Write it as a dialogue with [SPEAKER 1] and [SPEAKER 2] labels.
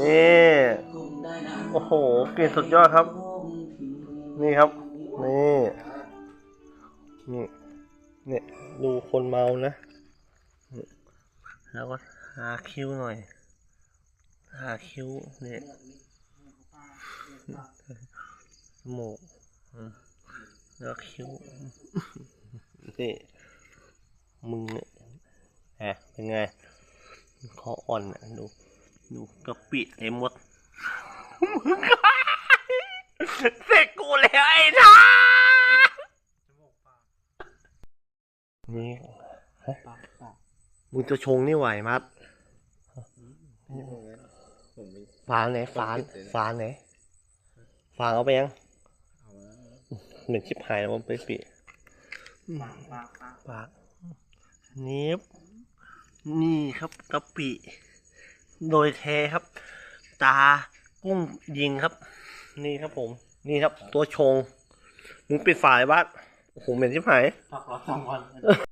[SPEAKER 1] นี่โอ้โหกลิ่นสุดยอดครับ นี่ครับ นี่นี่เนี่ยดูคนเมานะแล้วก็หาคิ้วหน่อย หาคิ้วเนี่ยจมูกแล้วคิ้วนี่มึงเนี่ยแหมเป็นไงคออ่อนอะดู ดูกระปิไอ้มดเสร็จกูแล้วไอ้ท่านี่ฮะมึงจะชงนี่ไหวมัดฝาไหนฝาฝาไหนฝาเอาไปยังเหมือนชิบหายแล้วมันไปปิปากนิบนี่ครับกะปิ โดยแท้ครับ ตากุ้งยิงครับ นี่ครับผม นี่ครับ ตัวชงมึงปิดฝายบ้านโอ้โหเหม็นชิบหาย
[SPEAKER 2] พักร้อนสองวัน